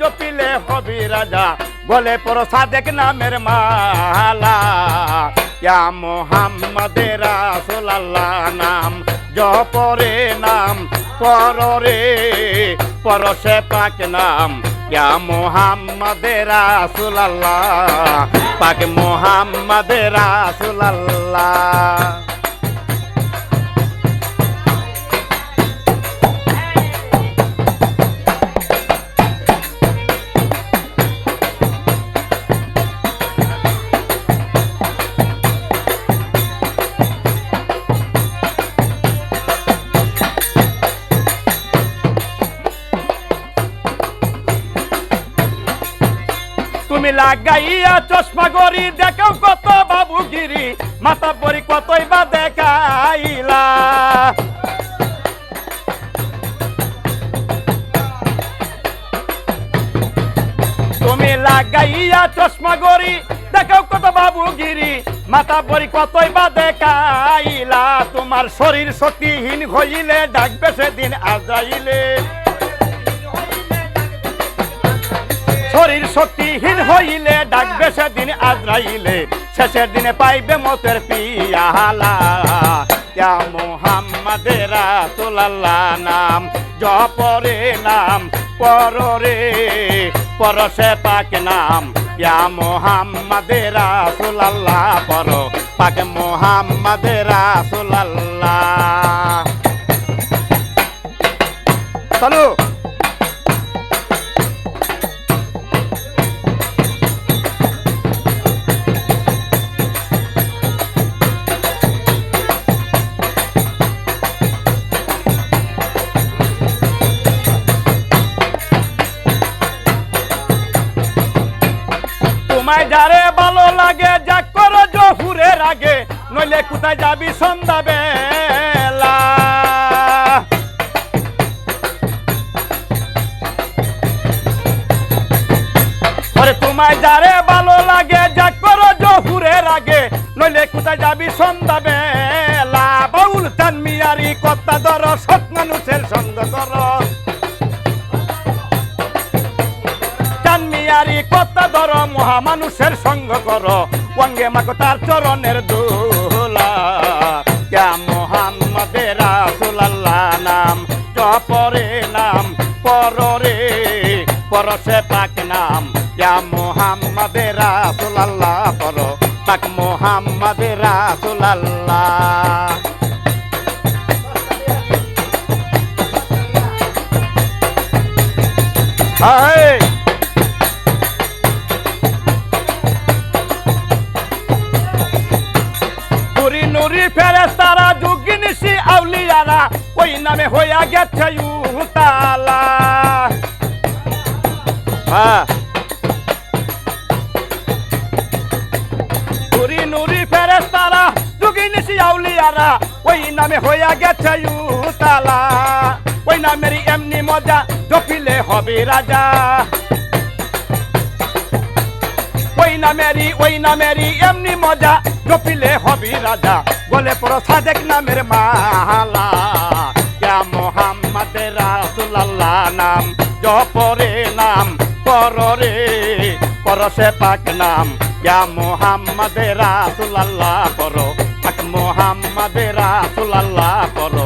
জপিলে হবি রাজা, বলে পর সাদেক নামের মালা। ইয়া মোহাম্মদে রাসূলুল্লাহ নাম, জপরে নাম, পররে, পরশে পাক নাম। ইয়া মোহাম্মদে রাসূলুল্লাহ, পাক মোহাম্মদে রাসূলুল্লাহ। তুমি লাগাইয়া চশমা গরি দেখাও কত বাবুগিরি মাথা পরি কতই বা দেখাইলা। তুমি লাগাইয়া চশমা গরি দেখাও কত বাবুগিরি মাথা পরি কতই বা দেখাইলা। তোমার শরীর শক্তিহীন হইলে, ডাকবে সেদিন আজাইলে। শক্তিহীন হইলে ডাকবে সেদিন আজরাইলে। শেষের দিনে পাইবে মতের পিয়ালা। ইয়া মোহাম্মদে রাসূলুল্লাহ নাম, জপরে নাম, পররে, পরশে পাক নাম। ইয়া মোহাম্মদে রাসূলুল্লাহ, পর পাক মোহাম্মদে রাসূলুল্লাহ। চলো তোমায় যারে ভালো লাগে, যা করো জহুরের আগে, নইলে কোথায় যাবি সন্ধ্যা বেলা তোমায় যারে ভালো লাগে, যা করো জহুরের আগে, নইলে কোথায় যাবি সন্ধ্যা বেলা বাউল চান মিয়ারি কত্তা ধরো সৎ চানমিয়ারি কত ধর মহামানুষের সঙ্গ কর। ওয়াঙ্গে মাকো তার চরণের দোলা। ক্যা মোহাম্মদে রাসূলুল্লাহ নাম জপরে নাম, পররে, পরশে পাক নাম। ক্যা মোহাম্মদে রাসূলুল্লাহ পর পাক মোহাম্মদে রাসূলুল্লাহ। হায় যুগিনিসি আউলিয়ারা, ওই নামে হইয়া গেছে উতালা হ্যাঁ। নুরি নুরি ফেরেস্তারা যুগিনিসি আউলিয়ারা, ওই নামে হইয়া গেছে উতালা ওই নামেরই এমনি মজা, জপিলে হবে রাজা। ওই নামেরই ওই নামেরই এমনি মজা জপিলে হবি রাজা, বলে পর সাদেক নামের মালা। ইয়া মোহাম্মদ রাসূলুল্লাহ, নাম জপরে নাম পররে, পরশে পাক নাম। ইয়া মোহাম্মদ রাসূলুল্লাহ, পর। পাক মোহাম্মদ রাসূলুল্লাহ, পর।